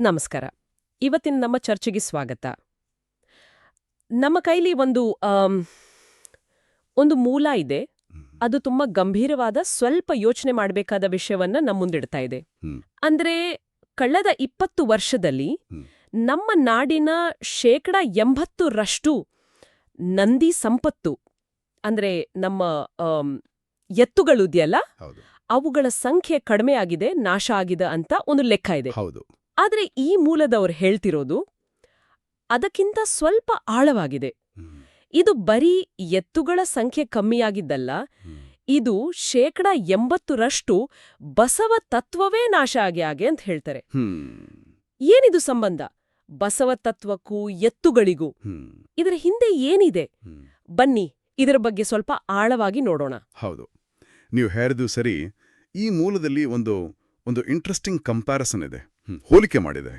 ನಮಸ್ಕಾರ. ಇವತ್ತಿನ ನಮ್ಮ ಚರ್ಚೆಗೆ ಸ್ವಾಗತ. ನಮ್ಮ ಕೈಲಿ ಒಂದು ಒಂದು ಮೂಲ ಇದೆ. ಅದು ತುಂಬಾ ಗಂಭೀರವಾದ ಸ್ವಲ್ಪ ಯೋಚನೆ ಮಾಡಬೇಕಾದ ವಿಷಯವನ್ನ ನಮ್ಮ ಮುಂದಿಡ್ತಾ ಇದೆ. ಅಂದ್ರೆ ಕಳೆದ ಇಪ್ಪತ್ತು ವರ್ಷದಲ್ಲಿ ನಮ್ಮ ನಾಡಿನ ಶೇಕಡ ಎಂಬತ್ತರಷ್ಟು ನಂದಿ ಸಂಪತ್ತು ಅಂದ್ರೆ ನಮ್ಮ ಎತ್ತುಗಳು ಇದೆಯಲ್ಲ? ಅವುಗಳ ಸಂಖ್ಯೆ ಕಡಿಮೆ ಆಗಿದೆ ನಾಶ ಆಗಿದೆ ಅಂತ ಒಂದು ಲೆಕ್ಕ ಇದೆ. ಹೌದು. ಆದ್ರೆ ಈ ಮೂಲದವರು ಹೇಳ್ತಿರೋದು ಅದಕ್ಕಿಂತ ಸ್ವಲ್ಪ ಆಳವಾಗಿದೆ. ಇದು ಬರೀ ಎತ್ತುಗಳ ಸಂಖ್ಯೆ ಕಮ್ಮಿಯಾಗಿದ್ದಲ್ಲ. ಇದು ಶೇಕಡ ಎಂಬತ್ತರಷ್ಟು ಬಸವ ತತ್ವವೇ ನಾಶ ಆಗಿ ಆಗೆ ಅಂತ ಹೇಳ್ತಾರೆ. ಏನಿದು ಸಂಬಂಧ? ಬಸವ ತತ್ವಕ್ಕೂ ಎತ್ತುಗಳಿಗೂ. ಇದರ ಹಿಂದೆ ಏನಿದೆ? ಬನ್ನಿ ಇದರ ಬಗ್ಗೆ ಸ್ವಲ್ಪ ಆಳವಾಗಿ ನೋಡೋಣ. ಹೌದು. ನೀವು ಹೇಳಿದ್ದು ಸರಿ. ಈ ಮೂಲದಲ್ಲಿ ಒಂದು ಒಂದು ಇಂಟ್ರೆಸ್ಟಿಂಗ್ ಕಂಪ್ಯಾರಿಸನ್ ಇದೆ. ಹೋಲಿಕೆ ಮಾಡಿದೆ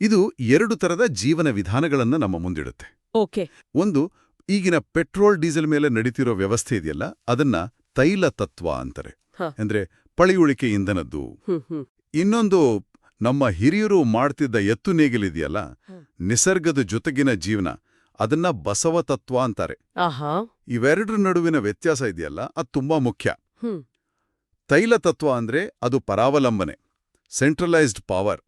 ಇದು ಎರಡು ತರದ ಜೀವನ ವಿಧಾನಗಳನ್ನು ನಮ್ಮ ಮುಂದಿಡುತ್ತೆ. ಓಕೆ. ಒಂದು ಈಗಿನ ಪೆಟ್ರೋಲ್ ಡೀಸೆಲ್ ಮೇಲೆ ನಡೀತಿರೋ ವ್ಯವಸ್ಥೆ ಇದೆಯಲ್ಲ ಅದನ್ನ ತೈಲ ತತ್ವ ಅಂತಾರೆ. ಅಂದ್ರೆ ಪಳಿಯುಳಿಕೆ ಇಂಧನದ್ದು. ಇನ್ನೊಂದು ನಮ್ಮ ಹಿರಿಯರು ಮಾಡ್ತಿದ್ದ ಎತ್ತು ನೇಗಿಲಿದೆಯಲ್ಲ. ನಿಸರ್ಗದ ಜೊತೆಗಿನ ಜೀವನ ಅದನ್ನ ಬಸವ ತತ್ವ ಅಂತಾರೆ. ಇವೆರಡರ ನಡುವಿನ ವ್ಯತ್ಯಾಸ ಇದೆಯಲ್ಲ ಅದು ತುಂಬಾ ಮುಖ್ಯ. ತೈಲ ತತ್ವ ಅಂದ್ರೆ ಅದು ಪರಾವಲಂಬನೆ. ಸೆಂಟ್ರಲೈಸ್ಡ್ ಪವರ್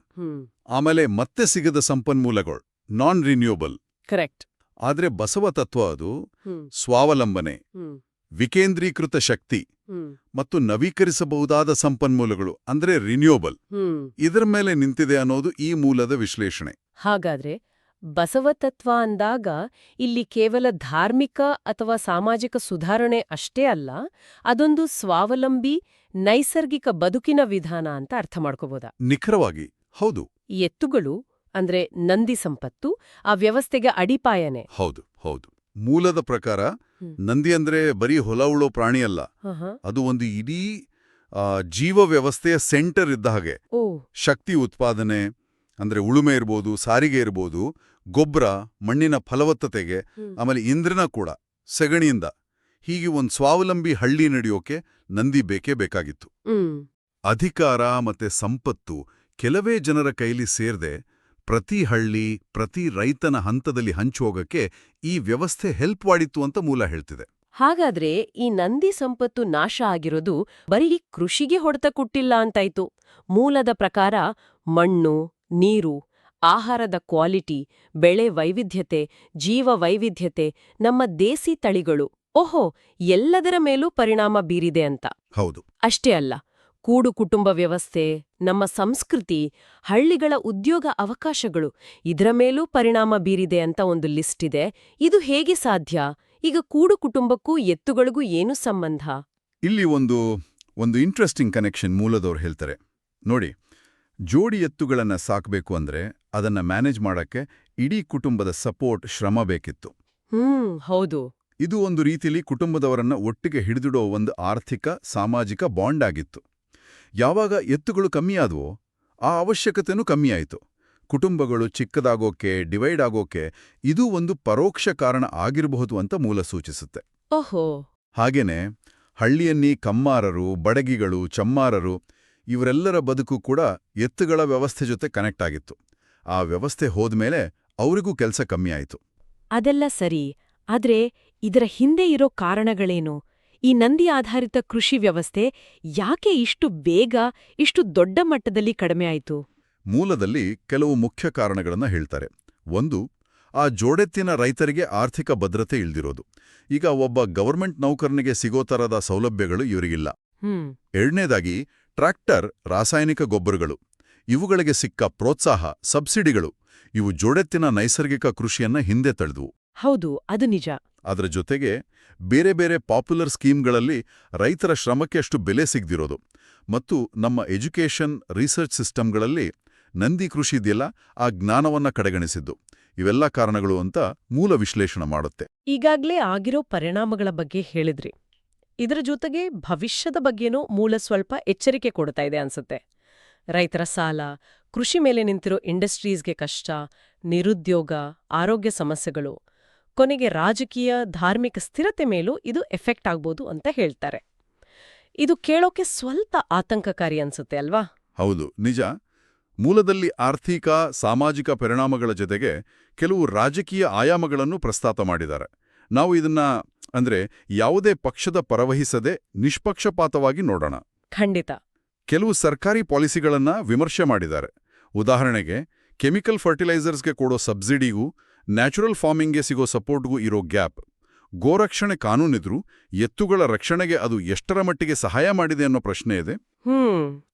ಆಮೇಲೆ ಮತ್ತೆ ಸಿಗದ ಸಂಪನ್ಮೂಲಗಳು ನಾನ್ ರಿನ್ಯೂಯಬಲ್ ಕರೆಕ್ಟ್ ಆದ್ರೆ ಬಸವ ತತ್ವ ಅದು ಸ್ವಾವಲಂಬನೆ ವಿಕೇಂದ್ರೀಕೃತ ಶಕ್ತಿ ಮತ್ತು ನವೀಕರಿಸಬಹುದಾದ ಸಂಪನ್ಮೂಲಗಳು ಅಂದ್ರೆ ರಿನ್ಯೂಯಬಲ್ ಇದರ ಮೇಲೆ ನಿಂತಿದೆ ಅನ್ನೋದು ಈ ಮೂಲದ ವಿಶ್ಲೇಷಣೆ. ಹಾಗಾದ್ರೆ ಬಸವತತ್ವ ಅಂದಾಗ ಇಲ್ಲಿ ಕೇವಲ ಧಾರ್ಮಿಕ ಅಥವಾ ಸಾಮಾಜಿಕ ಸುಧಾರಣೆ ಅಷ್ಟೇ ಅಲ್ಲ ಅದೊಂದು ಸ್ವಾವಲಂಬಿ ನೈಸರ್ಗಿಕ ಬದುಕಿನ ವಿಧಾನ ಅಂತ ಅರ್ಥ ಮಾಡ್ಕೋಬೋದ? ನಿಖರವಾಗಿ ಹೌದು. ಎತ್ತುಗಳು ಅಂದ್ರೆ ನಂದಿ ಸಂಪತ್ತು ಆ ವ್ಯವಸ್ಥೆಗೆ ಅಡಿಪಾಯನೆ. ಹೌದು ಹೌದು. ಮೂಲದ ಪ್ರಕಾರ ನಂದಿ ಅಂದ್ರೆ ಬರೀ ಹೊಲ ಉಳೋ ಪ್ರಾಣಿಯಲ್ಲ ಅದು ಒಂದು ಇಡೀ ಜೀವ ವ್ಯವಸ್ಥೆಯ ಸೆಂಟರ್ ಇದ್ದ ಹಾಗೆ. ಶಕ್ತಿ ಉತ್ಪಾದನೆ ಅಂದ್ರೆ ಉಳುಮೆ ಇರ್ಬೋದು ಸಾರಿಗೆ ಇರ್ಬೋದು ಗೊಬ್ಬರ ಮಣ್ಣಿನ ಫಲವತ್ತತೆಗೆ ಆಮೇಲೆ ಇಂದ್ರನ ಕೂಡ ಸೆಗಣಿಯಿಂದ. ಹೀಗೆ ಒಂದು ಸ್ವಾವಲಂಬಿ ಹಳ್ಳಿ ನಡೆಯೋಕೆ ನಂದಿ ಬೇಕೇ ಬೇಕಾಗಿತ್ತು. ಅಧಿಕಾರ ಮತ್ತೆ ಸಂಪತ್ತು ಕೆಲವೇ ಜನರ ಕೈಲಿ ಸೇರ್ದೆ ಪ್ರತಿ ಹಳ್ಳಿ ಪ್ರತಿ ರೈತನ ಹಂತದಲ್ಲಿ ಹಂಚೋಗಕ್ಕೆ ಈ ವ್ಯವಸ್ಥೆ ಹೆಲ್ಪ್ ಮಾಡಿತ್ತು ಅಂತ ಮೂಲ ಹೇಳ್ತಿದೆ. ಹಾಗಾದ್ರೆ ಈ ನಂದಿ ಸಂಪತ್ತು ನಾಶ ಆಗಿರೋದು ಬರೀ ಕೃಷಿಗೆ ಹೊಡೆತ ಕೊಟ್ಟಿಲ್ಲ ಅಂತಾಯ್ತು. ಮೂಲದ ಪ್ರಕಾರ ಮಣ್ಣು ನೀರು ಆಹಾರದ ಕ್ವಾಲಿಟಿ ಬೆಳೆ ವೈವಿಧ್ಯತೆ ಜೀವ ವೈವಿಧ್ಯತೆ ನಮ್ಮ ದೇಸಿ ತಳಿಗಳು ಓಹೋ ಎಲ್ಲದರ ಮೇಲೂ ಪರಿಣಾಮ ಬೀರಿದೆ ಅಂತ. ಹೌದು. ಅಷ್ಟೇ ಅಲ್ಲ ಕೂಡು ಕುಟುಂಬ ವ್ಯವಸ್ಥೆ ನಮ್ಮ ಸಂಸ್ಕೃತಿ ಹಳ್ಳಿಗಳ ಉದ್ಯೋಗ ಅವಕಾಶಗಳು ಇದರ ಮೇಲೂ ಪರಿಣಾಮ ಬೀರಿದೆ ಅಂತ ಒಂದು ಲಿಸ್ಟ್ ಇದೆ. ಇದು ಹೇಗೆ ಸಾಧ್ಯ? ಈಗ ಕೂಡು ಕುಟುಂಬಕ್ಕೂ ಎತ್ತುಗಳಿಗೂ ಏನು ಸಂಬಂಧ? ಇಲ್ಲಿ ಒಂದು ಒಂದು ಇಂಟ್ರೆಸ್ಟಿಂಗ್ ಕನೆಕ್ಷನ್ ಮೂಲದವ್ರು ಹೇಳ್ತಾರೆ. ನೋಡಿ ಜೋಡಿ ಎತ್ತುಗಳನ್ನು ಸಾಕಬೇಕು ಅಂದ್ರೆ ಅದನ್ನ ಮ್ಯಾನೇಜ್ ಮಾಡಕ್ಕೆ ಇಡೀ ಕುಟುಂಬದ ಸಪೋರ್ಟ್ ಶ್ರಮ ಬೇಕಿತ್ತು. ಹ್ಮ್ ಹೌದು. ಇದು ಒಂದು ರೀತಿಯಲ್ಲಿ ಕುಟುಂಬದವರನ್ನ ಒಟ್ಟಿಗೆ ಹಿಡಿದಿಡೋ ಒಂದು ಆರ್ಥಿಕ ಸಾಮಾಜಿಕ ಬಾಂಡ್ ಆಗಿತ್ತು. ಯಾವಾಗ ಎತ್ತುಗಳು ಕಮ್ಮಿಯಾದವೋ ಆ ಅವಶ್ಯಕತೆನೂ ಕಮ್ಮಿಯಾಯಿತು ಕುಟುಂಬಗಳು ಚಿಕ್ಕದಾಗೋಕೆ ಡಿವೈಡ್ ಆಗೋಕೆ ಇದು ಒಂದು ಪರೋಕ್ಷ ಕಾರಣ ಆಗಿರಬಹುದು ಅಂತ ಮೂಲ ಸೂಚಿಸುತ್ತೆ. ಓಹೋ! ಹಾಗೇನೆ ಹಳ್ಳಿಯನ್ನಿ ಕಮ್ಮಾರರು ಬಡಗಿಗಳು ಚಮ್ಮಾರರು ಇವರೆಲ್ಲರ ಬದುಕು ಕೂಡ ಎತ್ತುಗಳ ವ್ಯವಸ್ಥೆ ಜೊತೆ ಕನೆಕ್ಟ್ ಆಗಿತ್ತು. ಆ ವ್ಯವಸ್ಥೆ ಹೋದ್ಮೇಲೆ ಅವರಿಗೂ ಕೆಲಸ ಕಮ್ಮಿಯಾಯಿತು ಅದೆಲ್ಲ ಸರಿ. ಆದ್ರೆ ಇದರ ಹಿಂದೆ ಇರೋ ಕಾರಣಗಳೇನು? ಈ ನಂದಿ ಆಧಾರಿತ ಕೃಷಿ ವ್ಯವಸ್ಥೆ ಯಾಕೆ ಇಷ್ಟು ಬೇಗ ಇಷ್ಟು ದೊಡ್ಡ ಮಟ್ಟದಲ್ಲಿ ಕಡಿಮೆ ಆಯಿತು? ಮೂಲದಲ್ಲಿ ಕೆಲವು ಮುಖ್ಯ ಕಾರಣಗಳನ್ನು ಹೇಳ್ತಾರೆ. ಒಂದು ಆ ಜೋಡೆತ್ತಿನ ರೈತರಿಗೆ ಆರ್ಥಿಕ ಭದ್ರತೆ ಇಲ್ದಿರೋದು. ಈಗ ಒಬ್ಬ ಗವರ್ಮೆಂಟ್ ನೌಕರನಿಗೆ ಸಿಗೋ ತರದ ಸೌಲಭ್ಯಗಳು ಇವರಿಗಿಲ್ಲ. ಎರಡನೇದಾಗಿ ಟ್ರ್ಯಾಕ್ಟರ್ ರಾಸಾಯನಿಕ ಗೊಬ್ಬರಗಳು. ಇವುಗಳಿಗೆ ಸಿಕ್ಕ ಪ್ರೋತ್ಸಾಹ ಸಬ್ಸಿಡಿಗಳು ಇವು ಜೋಡೆತ್ತಿನ ನೈಸರ್ಗಿಕ ಕೃಷಿಯನ್ನ ಹಿಂದೆ ತಳೆದವು. ಹೌದು ಅದು ನಿಜ. ಅದರ ಜೊತೆಗೆ ಬೇರೆ ಬೇರೆ ಪಾಪ್ಯುಲರ್ ಸ್ಕೀಮ್ಗಳಲ್ಲಿ ರೈತರ ಶ್ರಮಕ್ಕೆ ಅಷ್ಟು ಬೆಲೆ ಸಿಗ್ದಿರೋದು. ಮತ್ತು ನಮ್ಮ ಎಜುಕೇಷನ್ ರಿಸರ್ಚ್ ಸಿಸ್ಟಮ್ಗಳಲ್ಲಿ ನಂದಿ ಕೃಷಿ ಇದೆಯಲ್ಲ, ಆ ಜ್ಞಾನವನ್ನ ಕಡೆಗಣಿಸಿದ್ದು. ಇವೆಲ್ಲ ಕಾರಣಗಳು ಅಂತ ಮೂಲ ವಿಶ್ಲೇಷಣೆ ಮಾಡುತ್ತೆ. ಈಗಾಗಲೇ ಆಗಿರೋ ಪರಿಣಾಮಗಳ ಬಗ್ಗೆ ಹೇಳಿದ್ರಿ. ಇದರ ಜೊತೆಗೆ ಭವಿಷ್ಯದ ಬಗ್ಗೆನೂ ಮೂಲ ಸ್ವಲ್ಪ ಎಚ್ಚರಿಕೆ ಕೊಡ್ತಾ ಇದೆ ಅನ್ಸುತ್ತೆ. ರೈತರ ಸಾಲ, ಕೃಷಿ ಮೇಲೆ ನಿಂತಿರೋ ಇಂಡಸ್ಟ್ರೀಸ್ಗೆ ಕಷ್ಟ, ನಿರುದ್ಯೋಗ, ಆರೋಗ್ಯ ಸಮಸ್ಯೆಗಳು ಕೊನೆಗೆ ರಾಜಕೀಯ ಧಾರ್ಮಿಕ ಸ್ಥಿರತೆ ಮೇಲೂ ಇದು ಎಫೆಕ್ಟ್ ಆಗ್ಬೋದು ಅಂತ ಹೇಳ್ತಾರೆ. ಇದು ಕೇಳೋಕೆ ಸ್ವಲ್ಪ ಆತಂಕಕಾರಿ ಅನ್ಸುತ್ತೆ ಅಲ್ವಾ? ಹೌದು ನಿಜ. ಮೂಲದಲ್ಲಿ ಆರ್ಥಿಕ ಸಾಮಾಜಿಕ ಪರಿಣಾಮಗಳ ಜೊತೆಗೆ ಕೆಲವು ರಾಜಕೀಯ ಆಯಾಮಗಳನ್ನು ಪ್ರಸ್ತಾಪ ಮಾಡಿದ್ದಾರೆ. ನಾವು ಇದನ್ನ ಅಂದ್ರೆ ಯಾವುದೇ ಪಕ್ಷದ ಪರವಹಿಸದೆ ನಿಷ್ಪಕ್ಷಪಾತವಾಗಿ ನೋಡೋಣ. ಖಂಡಿತ. ಕೆಲವು ಸರ್ಕಾರಿ ಪಾಲಿಸಿಗಳನ್ನ ವಿಮರ್ಶೆ ಮಾಡಿದ್ದಾರೆ. ಉದಾಹರಣೆಗೆ ಕೆಮಿಕಲ್ ಫರ್ಟಿಲೈಸರ್ಸ್ಗೆ ಕೊಡೋ ಸಬ್ಸಿಡಿಗೂ ನ್ಯಾಚುರಲ್ ಫಾರ್ಮಿಂಗ್ಗೆ ಸಿಗೋ ಸಪೋರ್ಟ್ಗೂ ಇರೋ ಗ್ಯಾಪ್. ಗೋರಕ್ಷಣೆ ಕಾನೂನಿದ್ರು ಎತ್ತುಗಳ ರಕ್ಷಣೆಗೆ ಅದು ಎಷ್ಟರ ಮಟ್ಟಿಗೆ ಸಹಾಯ ಮಾಡಿದೆ ಅನ್ನೋ ಪ್ರಶ್ನೆ ಇದೆ.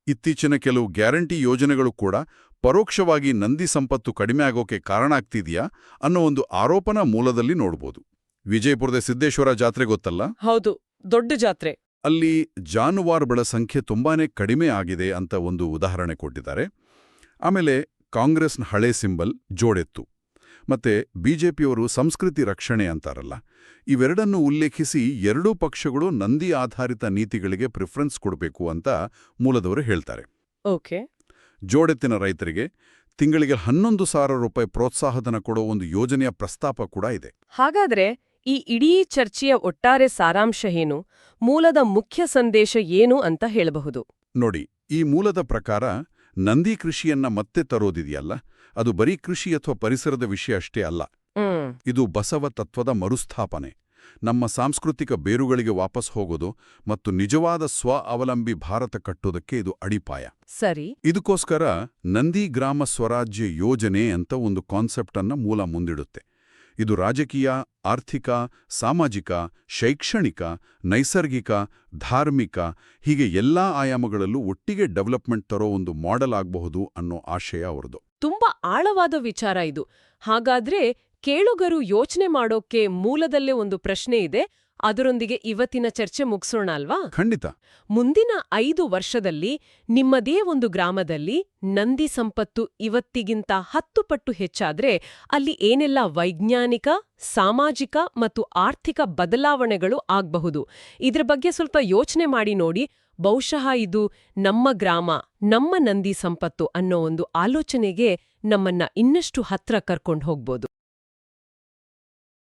ಇತ್ತೀಚಿನ ಕೆಲವು ಗ್ಯಾರಂಟಿ ಯೋಜನೆಗಳು ಕೂಡ ಪರೋಕ್ಷವಾಗಿ ನಂದಿ ಸಂಪತ್ತು ಕಡಿಮೆ ಆಗೋಕೆ ಕಾರಣ ಆಗ್ತಿದೆಯಾ ಅನ್ನೋ ಒಂದು ಆರೋಪನ ಮೂಲದಲ್ಲಿ ನೋಡ್ಬೋದು. ವಿಜಯಪುರದ ಸಿದ್ದೇಶ್ವರ ಜಾತ್ರೆ ಗೊತ್ತಲ್ಲ? ಹೌದು ದೊಡ್ಡ ಜಾತ್ರೆ. ಅಲ್ಲಿ ಜಾನುವಾರುಗಳ ಸಂಖ್ಯೆ ತುಂಬಾನೇ ಕಡಿಮೆ ಆಗಿದೆ ಅಂತ ಒಂದು ಉದಾಹರಣೆ ಕೊಟ್ಟಿದ್ದಾರೆ. ಆಮೇಲೆ ಕಾಂಗ್ರೆಸ್ನ ಹಳೆ ಸಿಂಬಲ್ ಜೋಡೆತ್ತು. ಮತ್ತೆ ಪಿಯವರು ಸಂಸ್ಕೃತಿ ರಕ್ಷಣೆ ಅಂತಾರಲ್ಲ. ಇವೆರಡನ್ನು ಉಲ್ಲೇಖಿಸಿ ಎರಡೂ ಪಕ್ಷಗಳು ನಂದಿ ಆಧಾರಿತ ನೀತಿಗಳಿಗೆ ಪ್ರಿಫರೆನ್ಸ್ ಕೊಡಬೇಕು ಅಂತ ಮೂಲದವರು ಹೇಳ್ತಾರೆ. ಓಕೆ. ಜೋಡೆತ್ತಿನ ರೈತರಿಗೆ ತಿಂಗಳಿಗೆ ಹನ್ನೊಂದು ಸಾವಿರ ರೂಪಾಯಿ ಪ್ರೋತ್ಸಾಹಧನ ಕೊಡೋ ಒಂದು ಯೋಜನೆಯ ಪ್ರಸ್ತಾಪ ಕೂಡ ಇದೆ. ಹಾಗಾದ್ರೆ ಈ ಇಡೀ ಚರ್ಚೆಯ ಒಟ್ಟಾರೆ ಸಾರಾಂಶ ಏನು? ಮೂಲದ ಮುಖ್ಯ ಸಂದೇಶ ಏನು ಅಂತ ಹೇಳಬಹುದು? ನೋಡಿ ಈ ಮೂಲದ ಪ್ರಕಾರ ನಂದಿ ಕೃಷಿಯನ್ನ ಮತ್ತೆ ತರೋದಿದೆಯಲ್ಲ? ಅದು ಬರೀ ಕೃಷಿ ಅಥವಾ ಪರಿಸರದ ವಿಷಯ ಅಷ್ಟೇ ಅಲ್ಲ. ಇದು ಬಸವ ತತ್ವದ ಮರುಸ್ಥಾಪನೆ. ನಮ್ಮ ಸಾಂಸ್ಕೃತಿಕ ಬೇರುಗಳಿಗೆ ವಾಪಸ್ ಹೋಗೋದು ಮತ್ತು ನಿಜವಾದ ಸ್ವ ಅವಲಂಬಿ ಭಾರತ ಕಟ್ಟೋದಕ್ಕೆ ಇದು ಅಡಿಪಾಯ. ಸರಿ. ಇದಕ್ಕೋಸ್ಕರ ನಂದಿ ಗ್ರಾಮ ಸ್ವರಾಜ್ಯ ಯೋಜನೆ ಅಂತ ಒಂದು ಕಾನ್ಸೆಪ್ಟ್ ಅನ್ನ ಮೂಲ ಮುಂದಿಡುತ್ತೆ. ಇದು ರಾಜಕೀಯ ಆರ್ಥಿಕ ಸಾಮಾಜಿಕ ಶೈಕ್ಷಣಿಕ ನೈಸರ್ಗಿಕ ಧಾರ್ಮಿಕ ಹೀಗೆ ಎಲ್ಲಾ ಆಯಾಮಗಳಲ್ಲೂ ಒಟ್ಟಿಗೆ ಡೆವಲಪ್ಮೆಂಟ್ ತರೋ ಒಂದು ಮಾಡೆಲ್ ಆಗಬಹುದು ಅನ್ನೋ ಆಶಯ ಅವರದು ತುಂಬಾ ಆಳವಾದ ವಿಚಾರ ಇದು. ಹಾಗಾದ್ರೆ ಕೇಳುಗರು ಯೋಚನೆ ಮಾಡೋಕೆ ಮೂಲದಲ್ಲೇ ಒಂದು ಪ್ರಶ್ನೆ ಇದೆ. ಅದರೊಂದಿಗೆ ಇವತ್ತಿನ ಚರ್ಚೆ ಮುಗಿಸೋಣ ಅಲ್ವಾ? ಖಂಡಿತ. ಮುಂದಿನ ಐದು ವರ್ಷದಲ್ಲಿ ನಿಮ್ಮದೇ ಒಂದು ಗ್ರಾಮದಲ್ಲಿ ನಂದಿ ಸಂಪತ್ತು ಇವತ್ತಿಗಿಂತ ಹತ್ತು ಪಟ್ಟು ಹೆಚ್ಚಾದ್ರೆ ಅಲ್ಲಿ ಏನೆಲ್ಲ ವೈಜ್ಞಾನಿಕ ಸಾಮಾಜಿಕ ಮತ್ತು ಆರ್ಥಿಕ ಬದಲಾವಣೆಗಳು ಆಗ್ಬಹುದು? ಇದ್ರ ಬಗ್ಗೆ ಸ್ವಲ್ಪ ಯೋಚನೆ ಮಾಡಿ ನೋಡಿ. ಬಹುಶಃ ಇದು ನಮ್ಮ ಗ್ರಾಮ ನಮ್ಮ ನಂದಿ ಸಂಪತ್ತು ಅನ್ನೋ ಒಂದು ಆಲೋಚನೆಗೆ ನಮ್ಮನ್ನ ಇನ್ನಷ್ಟು ಹತ್ರ ಕರ್ಕೊಂಡು ಹೋಗ್ಬೋದು.